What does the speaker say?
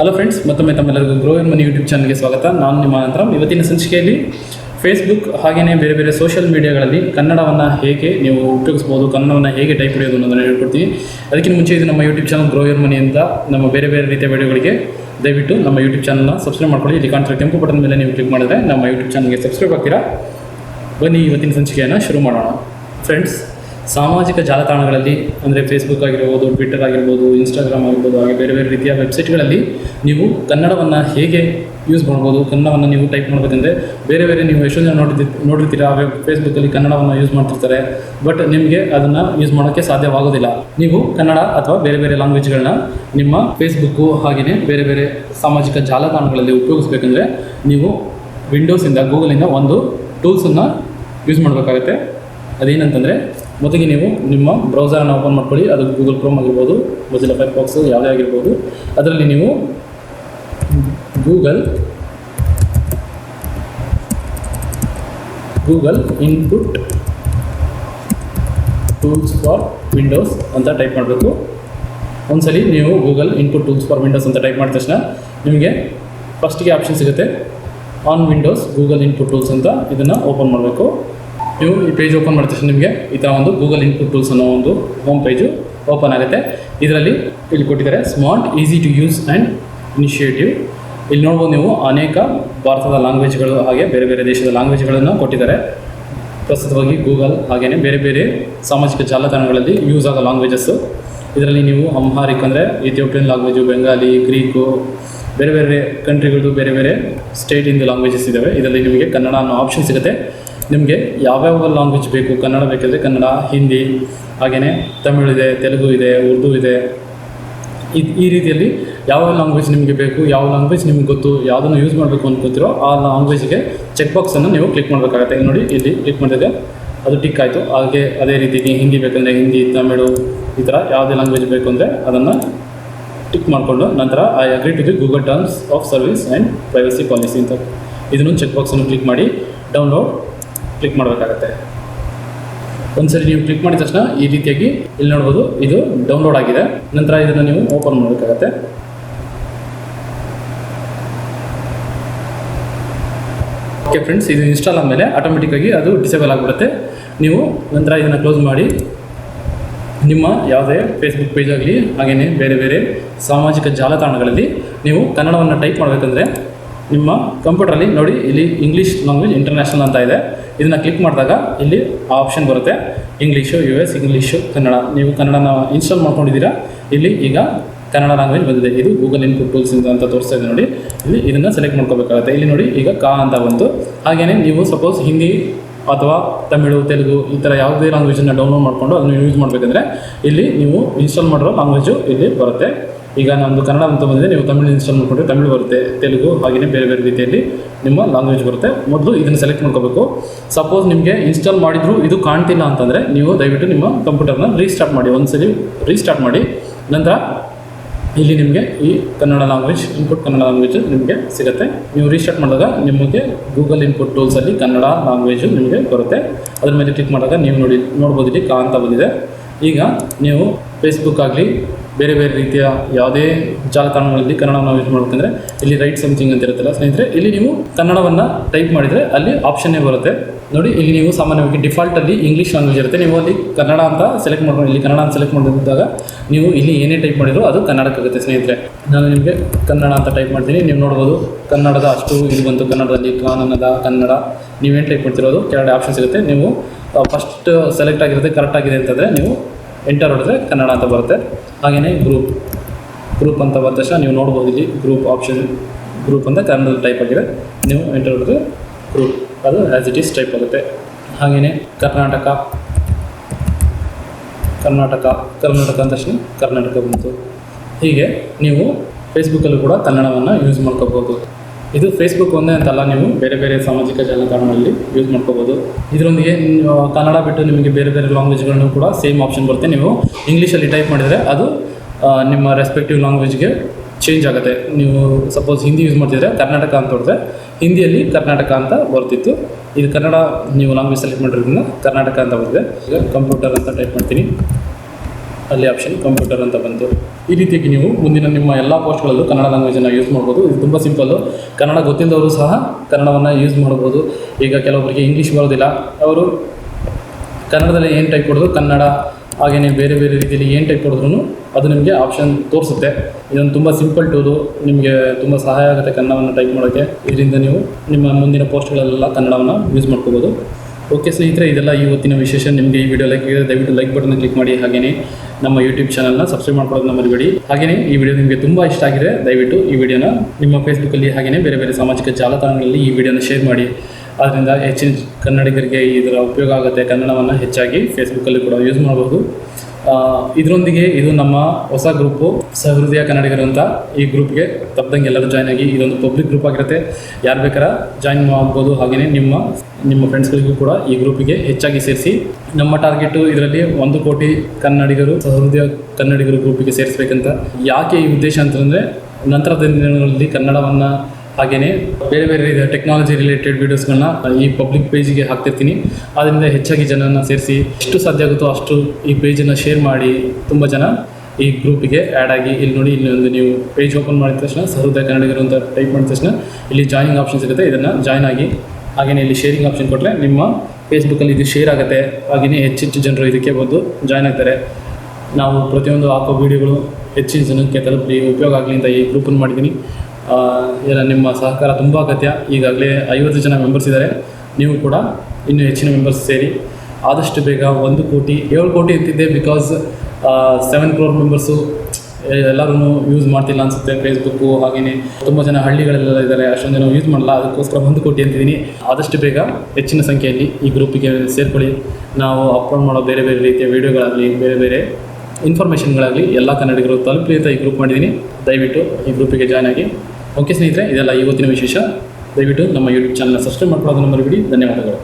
Hello friends ಮತ್ತೊಮ್ಮೆ ತಮ್ಮೆಲ್ಲರಿಗೂ grow in money YouTube ಚಾನಲ್ಗೆ ಸ್ವಾಗತ. ನಾನು ನಿಮ್ಮ ನಂತರ ಇವತ್ತಿನ ಸಂಚಿಕೆಯಲ್ಲಿ ಫೇಸ್ಬುಕ್ ಹಾಗೆಯೇ ಬೇರೆ ಬೇರೆ ಸೋಷಿಯಲ್ ಮೀಡಿಯಾಗಳಲ್ಲಿ ಕನ್ನಡವನ್ನು ಹೇಗೆ ನೀವು ಉಪಯೋಗಿಸ್ಬೋದು, ಕನ್ನಡವನ್ನು ಹೇಗೆ ಟೈಪ್ ಹಿಡಿಯೋದು ಅನ್ನೋದನ್ನು ಹೇಳ್ಕೊಡ್ತೀವಿ ಅದಕ್ಕಿಂತ ಮುಂಚೆ ಇದು ನಮ್ಮ YouTube channel grow in money ಅಂತ ನಮ್ಮ ಬೇರೆ ಬೇರೆ ರೀತಿಯ ವಿಡಿಯೋಗಳಿಗೆ ದಯವಿಟ್ಟು ನಮ್ಮ ಯೂಟ್ಯೂಬ್ ಚಾನಲ್ನ ಸಬ್ಸ್ಕ್ರೈಬ್ ಮಾಡ್ಕೊಳ್ಳಿ. ಇಲ್ಲಿ ಕಾಣ್ತಿರೋ ಕೆಂಪು ಬಟನ್ ಮೇಲೆ ನೀವು ಕ್ಲಿಕ್ ಮಾಡಿದ್ರೆ ನಮ್ಮ ಯೂಟ್ಯೂಬ್ ಚಾನಲ್ಗೆ ಸಬ್ಸ್ಕ್ರೈಬ್ ಆಗ್ತೀರಾ? ಬನ್ನಿ ಇವತ್ತಿನ ಸಂಚಿಕೆಯನ್ನು ಶುರು ಮಾಡೋಣ. ಫ್ರೆಂಡ್ಸ್ ಸಾಮಾಜಿಕ ಜಾಲತಾಣಗಳಲ್ಲಿ, ಅಂದರೆ ಫೇಸ್ಬುಕ್ ಆಗಿರ್ಬೋದು ಟ್ವಿಟ್ಟರ್ ಆಗಿರ್ಬೋದು ಇನ್ಸ್ಟಾಗ್ರಾಮ್ ಆಗಿರ್ಬೋದು, ಹಾಗೆ ಬೇರೆ ಬೇರೆ ರೀತಿಯ ವೆಬ್ಸೈಟ್ಗಳಲ್ಲಿ ನೀವು ಕನ್ನಡವನ್ನು ಹೇಗೆ ಯೂಸ್ ಮಾಡ್ಬೋದು, ಕನ್ನಡವನ್ನು ನೀವು ಟೈಪ್ ಮಾಡಬೇಕಂದ್ರೆ ಬೇರೆ ಬೇರೆ ನೀವು ಎಷ್ಟೋ ಜನ ನೋಡಿರ್ತಿ ನೋಡಿರ್ತೀರಾ ಫೇಸ್ಬುಕ್ಕಲ್ಲಿ ಕನ್ನಡವನ್ನು ಯೂಸ್ ಮಾಡ್ತಿರ್ತಾರೆ ಬಟ್ ನಿಮಗೆ ಅದನ್ನು ಯೂಸ್ ಮಾಡೋಕ್ಕೆ ಸಾಧ್ಯವಾಗೋದಿಲ್ಲ. ನೀವು ಕನ್ನಡ ಅಥವಾ ಬೇರೆ ಬೇರೆ ಲ್ಯಾಂಗ್ವೇಜ್ಗಳನ್ನ ನಿಮ್ಮ ಫೇಸ್ಬುಕ್ಕು ಹಾಗೆಯೇ ಬೇರೆ ಬೇರೆ ಸಾಮಾಜಿಕ ಜಾಲತಾಣಗಳಲ್ಲಿ ಉಪಯೋಗಿಸ್ಬೇಕಂದ್ರೆ ನೀವು ವಿಂಡೋಸಿಂದ ಗೂಗಲಿಂದ ಒಂದು ಟೂಲ್ಸನ್ನು ಯೂಸ್ ಮಾಡಬೇಕಾಗತ್ತೆ. ಅದೇನಂತಂದರೆ ಮೊದಲಿಗೆ ನೀವು ನಿಮ್ಮ ಬ್ರೌಸರನ್ನು ಓಪನ್ ಮಾಡ್ಕೊಳ್ಳಿ. ಅದು ಗೂಗಲ್ ಕ್ರೋಮ್ ಆಗಿರ್ಬೋದು ಮೊಜಿಲ ಫೈರ್ ಬಾಕ್ಸ್ ಯಾವುದೇ ಆಗಿರ್ಬೋದು. ಅದರಲ್ಲಿ ನೀವು Google Google input tools for Windows ಅಂತ ಟೈಪ್ ಮಾಡಬೇಕು. ಒಂದ್ಸಲಿ ನೀವು Google input tools for Windows ಅಂತ ಟೈಪ್ ಮಾಡಿದ ತಕ್ಷಣ ನಿಮಗೆ ಫಸ್ಟಿಗೆ ಆಪ್ಷನ್ ಸಿಗುತ್ತೆ. On Windows Google input tools ಅಂತ ಇದನ್ನು ಓಪನ್ ಮಾಡಬೇಕು. ನೀವು ಈ ಪೇಜ್ ಓಪನ್ ಮಾಡಿದ ನಿಮಗೆ ಈ ಥರ ಒಂದು ಗೂಗಲ್ ಇನ್ಪುಟ್ ಟೂಲ್ಸ್ ಅನ್ನೋ ಒಂದು ಹೋಮ್ ಪೇಜು ಓಪನ್ ಆಗುತ್ತೆ. ಇದರಲ್ಲಿ ಇಲ್ಲಿ ಕೊಟ್ಟಿದ್ದಾರೆ smart easy to use and initiative ಇಲ್ಲಿ ನೋಡ್ಬೋದು ನೀವು ಅನೇಕ ಭಾರತದ ಲ್ಯಾಂಗ್ವೇಜ್ಗಳು ಹಾಗೆ ಬೇರೆ ಬೇರೆ ದೇಶದ ಲ್ಯಾಂಗ್ವೇಜ್ಗಳನ್ನು ಕೊಟ್ಟಿದ್ದಾರೆ. ಪ್ರಸ್ತುತವಾಗಿ ಗೂಗಲ್ ಹಾಗೆಯೇ ಬೇರೆ ಬೇರೆ ಸಾಮಾಜಿಕ ಜಾಲತಾಣಗಳಲ್ಲಿ ಯೂಸ್ ಆಗೋ ಲ್ಯಾಂಗ್ವೇಜಸ್ಸು ಇದರಲ್ಲಿ ನೀವು ಅಂಹಾರಿಕ್ ಅಂದರೆ ಇಥಿಯೋಪಿಯನ್ ಲ್ಯಾಂಗ್ವೇಜು ಬೆಂಗಾಲಿ ಗ್ರೀಕು ಬೇರೆ ಬೇರೆ ಕಂಟ್ರಿಗಳದ್ದು ಬೇರೆ ಬೇರೆ ಸ್ಟೇಟಿಂದು ಲ್ಯಾಂಗ್ವೇಜಸ್ ಇದ್ದಾವೆ ಇದರಲ್ಲಿ ನಿಮಗೆ ಕನ್ನಡ ಅನ್ನೋ ಆಪ್ಷನ್ ಸಿಗುತ್ತೆ. ನಿಮಗೆ ಯಾವ್ಯಾವ ಲ್ಯಾಂಗ್ವೇಜ್ ಬೇಕು? ಕನ್ನಡ ಬೇಕಿದ್ರೆ ಕನ್ನಡ, ಹಿಂದಿ ಹಾಗೆಯೇ ತಮಿಳು ಇದೆ, ತೆಲುಗು ಇದೆ, ಉರ್ದು ಇದೆ. ಇದು ಈ ರೀತಿಯಲ್ಲಿ ಯಾವ ಲ್ಯಾಂಗ್ವೇಜ್ ನಿಮಗೆ ಬೇಕು, ಯಾವ ಲ್ಯಾಂಗ್ವೇಜ್ ನಿಮ್ಗೆ ಗೊತ್ತು, ಯಾವುದನ್ನು ಯೂಸ್ ಮಾಡಬೇಕು ಅಂತ ಗೊತ್ತಿರೋ ಆ ಲ್ಯಾಂಗ್ವೇಜ್ಗೆ ಚೆಕ್ ಬಾಕ್ಸನ್ನು ನೀವು ಕ್ಲಿಕ್ ಮಾಡಬೇಕಾಗತ್ತೆ. ನೋಡಿ, ಇಲ್ಲಿ ಕ್ಲಿಕ್ ಮಾಡಿದ್ರೆ ಅದು ಟಿಕ್ ಆಯಿತು. ಹಾಗೆ ಅದೇ ರೀತಿ ಹಿಂದಿ ಬೇಕಂದರೆ ಹಿಂದಿ, ತಮಿಳು ಈ ಥರ ಯಾವುದೇ ಲ್ಯಾಂಗ್ವೇಜ್ ಬೇಕು ಅಂದರೆ ಅದನ್ನು ಟಿಕ್ ಮಾಡಿಕೊಂಡು ನಂತರ I agree to the Google terms of service and privacy policy ಅಂತ ಇದನ್ನು ಚೆಕ್ ಬಾಕ್ಸನ್ನು ಕ್ಲಿಕ್ ಮಾಡಿ ಡೌನ್ಲೋಡ್ ಕ್ಲಿಕ್ ಮಾಡಬೇಕಾಗತ್ತೆ. ಒಂದ್ಸರಿ ನೀವು ಕ್ಲಿಕ್ ಮಾಡಿದ ತಕ್ಷಣ ಈ ರೀತಿಯಾಗಿ ಇಲ್ಲಿ ನೋಡ್ಬೋದು ಇದು ಡೌನ್ಲೋಡ್ ಆಗಿದೆ. ನಂತರ ಇದನ್ನು ನೀವು ಓಪನ್ ಮಾಡಬೇಕಾಗತ್ತೆ. ಓಕೆ ಫ್ರೆಂಡ್ಸ್ ಇದು ಇನ್ಸ್ಟಾಲ್ ಆದಮೇಲೆ ಆಟೋಮೆಟಿಕ್ಕಾಗಿ ಅದು ಡಿಸೇಬಲ್ ಆಗಿಬಿಡುತ್ತೆ. ನೀವು ನಂತರ ಇದನ್ನು ಕ್ಲೋಸ್ ಮಾಡಿ. ನಿಮ್ಮ ಯಾವುದೇ ಫೇಸ್ಬುಕ್ ಪೇಜ್ ಆಗಲಿ ಹಾಗೆಯೇ ಬೇರೆ ಬೇರೆ ಸಾಮಾಜಿಕ ಜಾಲತಾಣಗಳಲ್ಲಿ ನೀವು ಕನ್ನಡವನ್ನು ಟೈಪ್ ಮಾಡಬೇಕಂದ್ರೆ ನಿಮ್ಮ ಕಂಪ್ಯೂಟರಲ್ಲಿ ನೋಡಿ, ಇಲ್ಲಿ ಇಂಗ್ಲೀಷ್ ಲ್ಯಾಂಗ್ವೇಜ್ ಇಂಟರ್ನ್ಯಾಷನಲ್ ಅಂತ ಇದೆ. ಇದನ್ನು ಕ್ಲಿಕ್ ಮಾಡಿದಾಗ ಇಲ್ಲಿ ಆ ಆಪ್ಷನ್ ಬರುತ್ತೆ. English U S English Kannada. ನೀವು ಕನ್ನಡನ ಇನ್ಸ್ಟಾಲ್ ಮಾಡ್ಕೊಂಡಿದ್ದೀರಾ? ಇಲ್ಲಿ ಈಗ ಕನ್ನಡ ಲ್ಯಾಂಗ್ವೇಜ್ ಬಂದಿದೆ. ಇದು ಗೂಗಲ್ ಇನ್ಪುಟ್ ಟೂಲ್ಸ್ ಅಂತ ತೋರಿಸ್ತಾ ಇದೆ ನೋಡಿ. ಇಲ್ಲಿ ಇದನ್ನು ಸೆಲೆಕ್ಟ್ ಮಾಡ್ಕೋಬೇಕಾಗುತ್ತೆ. ಇಲ್ಲಿ ನೋಡಿ, ಈಗ ಕಾ ಅಂತ ಬಂತು. ಹಾಗೆಯೇ ನೀವು ಸಪೋಸ್ ಹಿಂದಿ ಅಥವಾ ತಮಿಳು, ತೆಲುಗು ಈ ಥರ ಯಾವುದೇ ಲ್ಯಾಂಗ್ವೇಜನ್ನು ಡೌನ್ಲೋಡ್ ಮಾಡಿಕೊಂಡು ಅದನ್ನು ಯೂಸ್ ಮಾಡಬೇಕಂದ್ರೆ ಇಲ್ಲಿ ನೀವು ಇನ್ಸ್ಟಾಲ್ ಮಾಡಿರೋ ಲ್ಯಾಂಗ್ವೇಜು ಇಲ್ಲಿ ಬರುತ್ತೆ. ಈಗ ನಮ್ಮದು ಕನ್ನಡ ಅಂತ ಬಂದಿದೆ. ನೀವು ತಮಿಳು ಇನ್ಸ್ಟಾಲ್ ಮಾಡಿಕೊಂಡ್ರೆ ತಮಿಳು ಬರುತ್ತೆ, ತೆಲುಗು ಹಾಗೆಯೇ ಬೇರೆ ಬೇರೆ ರೀತಿಯಲ್ಲಿ ನಿಮ್ಮ ಲ್ಯಾಂಗ್ವೇಜ್ ಬರುತ್ತೆ. ಮೊದಲು ಇದನ್ನು ಸೆಲೆಕ್ಟ್ ಮಾಡ್ಕೋಬೇಕು. ಸಪೋಸ್ ನಿಮಗೆ ಇನ್ಸ್ಟಾಲ್ ಮಾಡಿದ್ರು ಇದು ಕಾಣ್ತಿಲ್ಲ ಅಂತಂದರೆ ನೀವು ದಯವಿಟ್ಟು ನಿಮ್ಮ ಕಂಪ್ಯೂಟರ್ನ ರೀಸ್ಟಾರ್ಟ್ ಮಾಡಿ. ಒಂದ್ಸಲಿ ರೀಸ್ಟಾರ್ಟ್ ಮಾಡಿ. ನಂತರ ಇಲ್ಲಿ ನಿಮಗೆ ಈ Kannada language input Kannada language ನಿಮಗೆ ಸಿಗುತ್ತೆ. ನೀವು ರೀಸ್ಟಾರ್ಟ್ ಮಾಡಿದಾಗ ನಿಮಗೆ ಗೂಗಲ್ ಇನ್ಪುಟ್ ಟೂಲ್ಸಲ್ಲಿ ಕನ್ನಡ ಲ್ಯಾಂಗ್ವೇಜು ನಿಮಗೆ ಬರುತ್ತೆ. ಅದ್ರ ಮೇಲೆ ಕ್ಲಿಕ್ ಮಾಡಿದಾಗ ನೀವು ನೋಡಿ, ನೋಡ್ಬೋದು ಇಲ್ಲಿ ಕಾ ಅಂತ ಬಂದಿದೆ. ಈಗ ನೀವು ಫೇಸ್ಬುಕ್ ಆಗಲಿ ಬೇರೆ ಬೇರೆ ರೀತಿಯ ಯಾವುದೇ ಜಾಲತಾಣಗಳಲ್ಲಿ ಕನ್ನಡವನ್ನು ಯೂಸ್ ಮಾಡಬೇಕಂದ್ರೆ ಇಲ್ಲಿ ರೈಟ್ ಸಮಥಿಂಗ್ ಅಂತ ಇರುತ್ತಲ್ಲ ಸ್ನೇಹಿತರೆ, ಇಲ್ಲಿ ನೀವು ಕನ್ನಡವನ್ನು ಟೈಪ್ ಮಾಡಿದರೆ ಅಲ್ಲಿ ಆಪ್ಷನ್ನೇ ಬರುತ್ತೆ. ನೋಡಿ, ಇಲ್ಲಿ ನೀವು ಸಾಮಾನ್ಯವಾಗಿ ಡಿಫಾಲ್ಟಲ್ಲಿ ಇಂಗ್ಲೀಷ್ ಲ್ಯಾಂಗ್ವೇಜ್ ಇರುತ್ತೆ. ನೀವು ಅಲ್ಲಿ ಕನ್ನಡ ಅಂತ ಸೆಲೆಕ್ಟ್ ಮಾಡ್ಕೊಂಡು, ಇಲ್ಲಿ ಕನ್ನಡ ಅಂತ ಸೆಲೆಕ್ಟ್ ಮಾಡಿದಾಗ ನೀವು ಇಲ್ಲಿ ಏನೇ ಟೈಪ್ ಮಾಡಿದ್ರು ಅದು ಕನ್ನಡಕ್ಕಾಗುತ್ತೆ ಸ್ನೇಹಿತರೆ. ನಾನು ನಿಮಗೆ ಕನ್ನಡ ಅಂತ ಟೈಪ್ ಮಾಡ್ತೀನಿ. ನೀವು ನೋಡ್ಬೋದು, ಕನ್ನಡದ ಅಷ್ಟು ಇಲ್ಲಿ ಬಂತು. ಕನ್ನಡದಲ್ಲಿ ಕಾನನದ ಕನ್ನಡ. ನೀವೇನು ಟೈಪ್ ಮಾಡ್ತಿರೋದು? ಕೆಳಗಡೆ ಆಪ್ಷನ್ ಸಿಗುತ್ತೆ. ನೀವು ಫಸ್ಟ್ ಸೆಲೆಕ್ಟ್ ಆಗಿರುತ್ತೆ ಕರೆಕ್ಟ್ ಆಗಿದೆ ಅಂತಂದರೆ ನೀವು ಎಂಟರ್ ಹೊಡೆದ್ರೆ ಕನ್ನಡ ಅಂತ ಬರುತ್ತೆ. ಹಾಗೆಯೇ ಗ್ರೂಪ್ ಗ್ರೂಪ್ ಅಂತ ಬಂದ ತಕ್ಷಣ ನೀವು ನೋಡ್ಬೋದು ಇಲ್ಲಿ ಗ್ರೂಪ್ ಆಪ್ಷನ್ ಗ್ರೂಪ್ ಅಂತ ಕನ್ನಡದ ಟೈಪ್ ಆಗಿದೆ ನೀವು ಎಂಟರ್ ಹೊಡೆದ್ರೆ ಗ್ರೂಪ್ ಅದು ಆ್ಯಸ್ ಇಟ್ ಈಸ್ ಟೈಪ್ ಆಗುತ್ತೆ. ಹಾಗೆಯೇ ಕರ್ನಾಟಕ ಕರ್ನಾಟಕ ಕರ್ನಾಟಕ ಅಂದ ತಕ್ಷಣ ಕರ್ನಾಟಕ ಬಂತು. ಹೀಗೆ ನೀವು ಫೇಸ್ಬುಕ್ಕಲ್ಲೂ ಕೂಡ ಕನ್ನಡವನ್ನು ಯೂಸ್ ಮಾಡ್ಕೋಬೋದು. ಇದು ಫೇಸ್ಬುಕ್ ಒಂದೇ ಅಂತಲ್ಲ ನೀವು? ಬೇರೆ ಬೇರೆ ಸಾಮಾಜಿಕ ಜಾಲತಾಣಗಳಲ್ಲಿ ಯೂಸ್ ಮಾಡ್ಕೋಬೋದು. ಇದರೊಂದಿಗೆ ಕನ್ನಡ ಬಿಟ್ಟು ನಿಮಗೆ ಬೇರೆ ಬೇರೆ ಲ್ಯಾಂಗ್ವೇಜ್ಗಳನ್ನು ಕೂಡ ಸೇಮ್ ಆಪ್ಷನ್ ಬರುತ್ತೆ. ನೀವು ಇಂಗ್ಲೀಷಲ್ಲಿ ಟೈಪ್ ಮಾಡಿದರೆ ಅದು ನಿಮ್ಮ ರೆಸ್ಪೆಕ್ಟಿವ್ ಲ್ಯಾಂಗ್ವೇಜ್ಗೆ ಚೇಂಜ್ ಆಗುತ್ತೆ. ನೀವು ಸಪೋಸ್ ಹಿಂದಿ ಯೂಸ್ ಮಾಡ್ತಿದ್ರೆ ಕರ್ನಾಟಕ ಅಂತ ಹೊಡೆದ್ರೆ ಹಿಂದಿಯಲ್ಲಿ ಕರ್ನಾಟಕ ಅಂತ ಬರ್ತಿತ್ತು. ಇದು ಕನ್ನಡ ನೀವು ಲ್ಯಾಂಗ್ವೇಜ್ ಸೆಲೆಕ್ಟ್ ಮಾಡಿರೋದ್ರಿಂದ ಕರ್ನಾಟಕ ಅಂತ ಬಂದಿದೆ ಈಗ ಕಂಪ್ಯೂಟರ್ ಅಂತ ಟೈಪ್ ಮಾಡ್ತೀನಿ. ಅಲ್ಲಿ ಆಪ್ಷನ್ ಕಂಪ್ಯೂಟರ್ ಅಂತ ಬಂತು. ಈ ರೀತಿಯಾಗಿ ನೀವು ಮುಂದಿನ ನಿಮ್ಮ ಎಲ್ಲ ಪೋಸ್ಟ್ಗಳಲ್ಲೂ ಕನ್ನಡ ಲ್ಯಾಂಗ್ವೇಜನ್ನು ಯೂಸ್ ಮಾಡ್ಬೋದು. ಇದು ತುಂಬ ಸಿಂಪಲ್ಲು ಕನ್ನಡ ಗೊತ್ತಿಲ್ಲದವರು ಸಹ ಕನ್ನಡವನ್ನು ಯೂಸ್ ಮಾಡ್ಬೋದು. ಈಗ ಕೆಲವೊಬ್ಬರಿಗೆ ಇಂಗ್ಲೀಷ್ ಬರೋದಿಲ್ಲ. ಅವರು ಕನ್ನಡದಲ್ಲಿ ಏನು ಟೈಪ್ ಕೊಡೋದು ಕನ್ನಡ ಹಾಗೆಯೇ ಬೇರೆ ಬೇರೆ ರೀತಿಯಲ್ಲಿ ಏನು ಟೈಪ್ ಕೊಡಿದ್ರು ಅದು ನಿಮಗೆ ಆಪ್ಷನ್ ತೋರಿಸುತ್ತೆ. ಇದೊಂದು ತುಂಬ ಸಿಂಪಲ್ ಟೂಲು ನಿಮಗೆ ತುಂಬ ಸಹಾಯ ಆಗುತ್ತೆ ಕನ್ನಡವನ್ನು ಟೈಪ್ ಮಾಡೋಕ್ಕೆ ಇದರಿಂದ ನೀವು ನಿಮ್ಮ ಮುಂದಿನ ಪೋಸ್ಟ್ಗಳಲ್ಲೆಲ್ಲ ಕನ್ನಡವನ್ನು ಯೂಸ್ ಮಾಡ್ಕೋಬೋದು. ಓಕೆ ಸ್ನೇಹಿತರೆ, ಇದೆಲ್ಲ ಇವತ್ತಿನ ವಿಶೇಷ. ನಿಮಗೆ ಈ ವಿಡಿಯೋ ಲೈಕ್ ದಯವಿಟ್ಟು ಲೈಕ್ ಬಟನ್ ಕ್ಲಿಕ್ ಮಾಡಿ. ಹಾಗೆಯೇ ನಮ್ಮ ಯೂಟ್ಯೂಬ್ ಚಾನಲ್ನ ಸಬ್ಸ್ಕ್ರೈಬ್ ಮಾಡ್ಕೊಳ್ಳೋದನ್ನ ಮರಿಬೇಡಿ ಹಾಗೆಯೇ ಈ ವಿಡಿಯೋ ನಿಮಗೆ ತುಂಬ ಇಷ್ಟ ಆಗಿದೆ ದಯವಿಟ್ಟು ಈ ವಿಡಿಯೋನ ನಿಮ್ಮ ಫೇಸ್ಬುಕ್ಕಲ್ಲಿ ಹಾಗೆಯೇ ಬೇರೆ ಬೇರೆ ಸಾಮಾಜಿಕ ಜಾಲತಾಣಗಳಲ್ಲಿ ಈ ವಿಡಿಯೋನ ಶೇರ್ ಮಾಡಿ. ಅದರಿಂದ ಹೆಚ್ಚಿನ ಕನ್ನಡಿಗರಿಗೆ ಇದರ ಉಪಯೋಗ ಆಗುತ್ತೆ. ಕನ್ನಡವನ್ನು ಹೆಚ್ಚಾಗಿ ಫೇಸ್ಬುಕ್ಕಲ್ಲಿ ಕೂಡ ಯೂಸ್ ಮಾಡಬಹುದು ಇದರೊಂದಿಗೆ ಇದು ನಮ್ಮ ಹೊಸ ಗ್ರೂಪು ಸಹೃದಯ ಕನ್ನಡಿಗರು ಅಂತ ಈ ಗ್ರೂಪ್ಗೆ ತಪ್ಪದಂಗೆ ಎಲ್ಲರೂ ಜಾಯ್ನ್ ಆಗಿ ಇದೊಂದು ಪಬ್ಲಿಕ್ ಗ್ರೂಪ್ ಆಗಿರುತ್ತೆ. ಯಾರು ಬೇಕಾರ ಜಾಯ್ನ್ ಆಗ್ಬೋದು ಹಾಗೆಯೇ ನಿಮ್ಮ ನಿಮ್ಮ ಫ್ರೆಂಡ್ಸ್ಗಳಿಗೂ ಕೂಡ ಈ ಗ್ರೂಪಿಗೆ ಹೆಚ್ಚಾಗಿ ಸೇರಿಸಿ. ನಮ್ಮ ಟಾರ್ಗೆಟು ಇದರಲ್ಲಿ ಒಂದು ಕೋಟಿ ಕನ್ನಡಿಗರು, ಸಹೃದಯ ಕನ್ನಡಿಗರು ಗ್ರೂಪಿಗೆ ಸೇರಿಸ್ಬೇಕಂತ. ಯಾಕೆ ಈ ಉದ್ದೇಶ ಅಂತಂದರೆ ನಂತರದ ದಿನಗಳಲ್ಲಿ ಕನ್ನಡವನ್ನು ಹಾಗೆಯೇ ಬೇರೆ ಬೇರೆ ಟೆಕ್ನಾಲಜಿ ರಿಲೇಟೆಡ್ ವೀಡಿಯೋಸ್ಗಳನ್ನ ಈ ಪಬ್ಲಿಕ್ ಪೇಜಿಗೆ ಹಾಕ್ತಿರ್ತೀನಿ. ಅದರಿಂದ ಹೆಚ್ಚಾಗಿ ಜನನ ಸೇರಿಸಿ ಎಷ್ಟು ಸಾಧ್ಯ ಆಗುತ್ತೋ ಅಷ್ಟು ಈ ಪೇಜನ್ನು ಶೇರ್ ಮಾಡಿ ತುಂಬ ಜನ ಈ ಗ್ರೂಪಿಗೆ ಆ್ಯಡ್ ಆಗಿ ಇಲ್ಲಿ ನೋಡಿ ಇಲ್ಲಿ ಒಂದು ನೀವು ಪೇಜ್ ಓಪನ್ ಮಾಡಿದ ತಕ್ಷಣ ಸಹೃದಯ ಕನ್ನಡಿಗರು ಅಂತ ಟೈಪ್ ಮಾಡಿದ ತಕ್ಷಣ ಇಲ್ಲಿ ಜಾಯಿನ್ ಆಪ್ಷನ್ ಸಿಗುತ್ತೆ ಇದನ್ನು ಜಾಯ್ನ್ ಆಗಿ ಹಾಗೆಯೇ ಇಲ್ಲಿ ಶೇರಿಂಗ್ ಆಪ್ಷನ್ ಕೊಟ್ಟರೆ ನಿಮ್ಮ ಫೇಸ್ಬುಕ್ಕಲ್ಲಿ ಇದು ಶೇರ್ ಆಗುತ್ತೆ. ಹಾಗೆಯೇ ಹೆಚ್ಚೆಚ್ಚು ಜನರು ಇದಕ್ಕೆ ಬಂದು ಜಾಯ್ನ್ ಆಗ್ತಾರೆ. ನಾವು ಪ್ರತಿಯೊಂದು ಹಾಕೋ ವೀಡಿಯೋಗಳು ಹೆಚ್ಚಿನ ಜನಕ್ಕೆ ತಲುಪಲಿ, ಉಪಯೋಗ ಆಗಲಿ ಅಂತ ಈ ಗ್ರೂಪನ್ನು ಮಾಡಿದ್ದೀನಿ. ಎಲ್ಲ ನಿಮ್ಮ ಸಹಕಾರ ತುಂಬ ಅಗತ್ಯ. ಈಗಾಗಲೇ ಐವತ್ತು ಜನ ಮೆಂಬರ್ಸ್ ಇದ್ದಾರೆ. ನೀವು ಕೂಡ ಇನ್ನೂ ಹೆಚ್ಚಿನ ಮೆಂಬರ್ಸ್ ಸೇರಿ ಆದಷ್ಟು ಬೇಗ ಒಂದು ಕೋಟಿ, ಏಳು ಕೋಟಿ ಅಂತಿದ್ದೆ ಬಿಕಾಸ್ ಸೆವೆನ್ ಕ್ರೋರ್ ಮೆಂಬರ್ಸು ಎಲ್ಲರೂ ಯೂಸ್ ಮಾಡ್ತಿಲ್ಲ ಅನಿಸುತ್ತೆ. ಫೇಸ್ಬುಕ್ಕು ಹಾಗೆಯೇ ತುಂಬ ಜನ ಹಳ್ಳಿಗಳೆಲ್ಲ ಇದ್ದಾರೆ. ಅಷ್ಟೊಂದು ಜನ ಯೂಸ್ ಮಾಡಲ್ಲ ಅದಕ್ಕೋಸ್ಕರ ಒಂದು ಕೋಟಿ ಅಂತಿದ್ದೀನಿ. ಆದಷ್ಟು ಬೇಗ ಹೆಚ್ಚಿನ ಸಂಖ್ಯೆಯಲ್ಲಿ ಈ ಗ್ರೂಪಿಗೆ ಸೇರ್ಕೊಳ್ಳಿ. ನಾವು ಅಪ್ಲೋಡ್ ಮಾಡೋ ಬೇರೆ ಬೇರೆ ರೀತಿಯ ವೀಡಿಯೋಗಳಾಗಲಿ ಬೇರೆ ಬೇರೆ ಇನ್ಫಾರ್ಮೇಷನ್ಗಳಾಗಲಿ ಎಲ್ಲ ಕನ್ನಡಿಗರು ತಲುಪಲಿ ಅಂತ ಈ ಗ್ರೂಪ್ ಮಾಡಿದ್ದೀನಿ. ದಯವಿಟ್ಟು ಈ ಗ್ರೂಪಿಗೆ ಜಾಯ್ನ್ ಆಗಿ. ಓಕೆ ಸ್ನೇಹಿತರೆ ಇದೆಲ್ಲ ಇವತ್ತಿನ ವಿಶೇಷ. ದಯವಿಟ್ಟು ನಮ್ಮ ಯೂಟ್ಯೂಬ್ ಚಾನಲ್ನ ಸಬ್ಸ್ಕ್ರೈಬ್ ಮಾಡ್ಕೊಳ್ಳೋದನ್ನು ಮರಿಬಿಡಿ. ಧನ್ಯವಾದಗಳು.